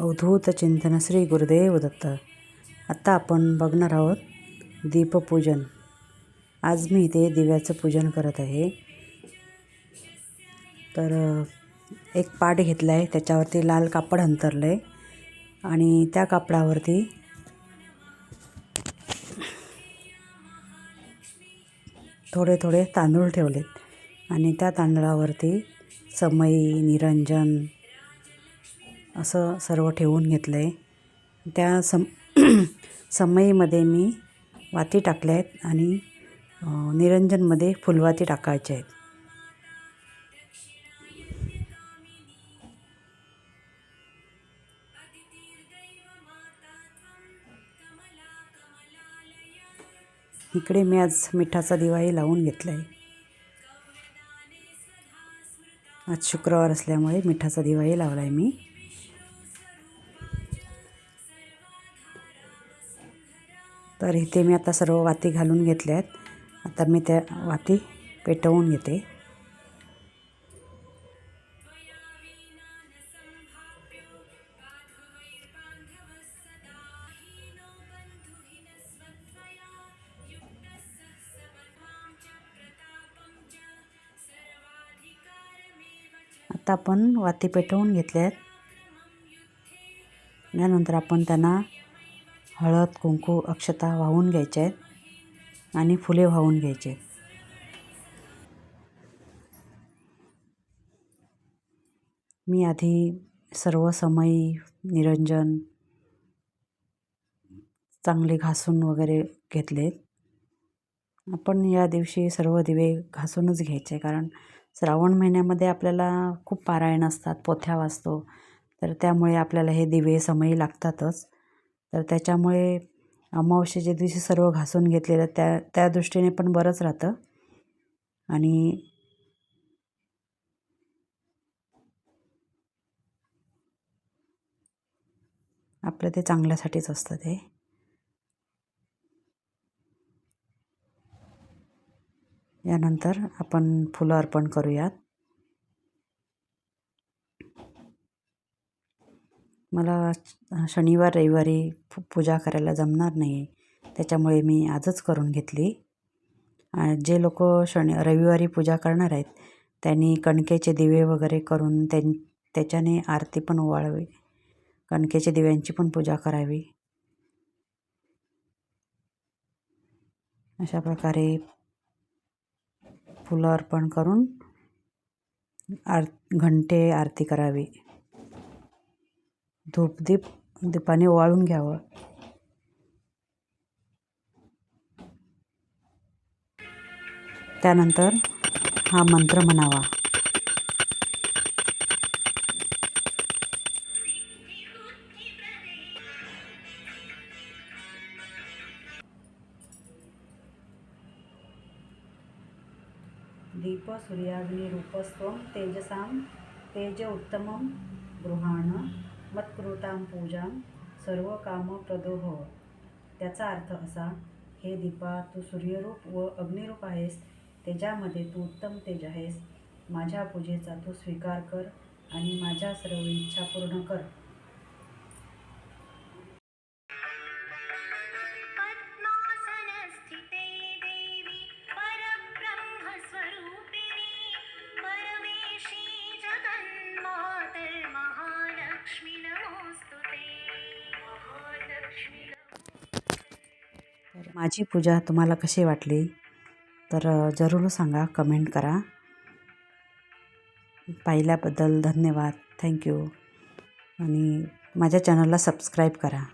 अवधूत चिंतन श्री गुरुदेव दत्त. आत्ता आपण बघणार आहोत दीपपूजन. आज मी इथे दिव्याचं पूजन करत आहे. तर एक पाट घेतला आहे त्याच्यावरती लाल कापड अंतरलं आहे आणि त्या कापडावरती थोडे थोडे तांदूळ ठेवलेत आणि त्या तांदळावरती समई निरंजन असं सर्व ठेवून घेतलं आहे त्या सम समईमध्ये मी वाती टाकल्या आहेत आणि निरंजनमध्ये फुलवाती टाकायच्या आहेत. इकडे मी आज मिठाचा दिवाही लावून घेतला आहे आज शुक्रवार असल्यामुळे मिठाचा दिवाही लावला आहे मी. तर इथे मी आता सर्व वाती घालून घेतल्या आहेत. आता मी त्या वाती पेटवून घेते. आता आपण वाती पेटवून घेतल्या आहेत. यानंतर आपण त्यांना हळद कुंकू अक्षता वाहून घ्यायच्या आहेत आणि फुले वाहून घ्यायचे. आहेत मी आधी सर्व समयी निरंजन चांगले घासून वगैरे घेतलेत आपण या दिवशी सर्व दिवे घासूनच घ्यायचे कारण श्रावण महिन्यामध्ये आपल्याला खूप पारायण असतात पोथ्या वाचतो. तर त्यामुळे आपल्याला हे दिवे समयी लागतातच. तर त्याच्यामुळे अमावस्येच्या दिवशी सर्व घासून घेतलेलं त्या त्या दृष्टीने पण बरंच राहतं. आणि आपलं ते चांगल्यासाठीच असतं ते. यानंतर आपण फुलं अर्पण करूयात. मला शनिवार रविवारी पूजा करायला जमणार नाही. त्याच्यामुळे मी आजच करून घेतली. जे लोक शनि रविवारी पूजा करणार आहेत त्यांनी कणकेचे दिवे वगैरे करून त्यां त्याच्याने आरती पण ओवाळावी. कणकेच्या दिव्यांची पण पूजा करावी. अशा प्रकारे फुलं अर्पण करून आर घंटे आरती करावी. धूपदीप दीपाने ओवाळून घ्यावं. त्यानंतर हा मंत्र म्हणावा. दीप सूर्याग्निरूपस्त्वं तेजसां तेज उत्तमं गृहाण मत्कृतां पूजां सर्वकामप्रदो भव त्याचा अर्थ असा हे दीपा तू सूर्यरूप व अग्निरूप आहेस तेजामध्ये तू उत्तम तेज आहेस. माझ्या पूजेचा तू स्वीकार कर आणि माझ्या सर्व इच्छा पूर्ण कर. माझी पूजा तुम्हाला कशी वाटली? तर जरूर सांगा कमेंट करा. पाहिल्याबद्दल धन्यवाद. थँक्यू आणि माझ्या चॅनलला सबस्क्राईब करा.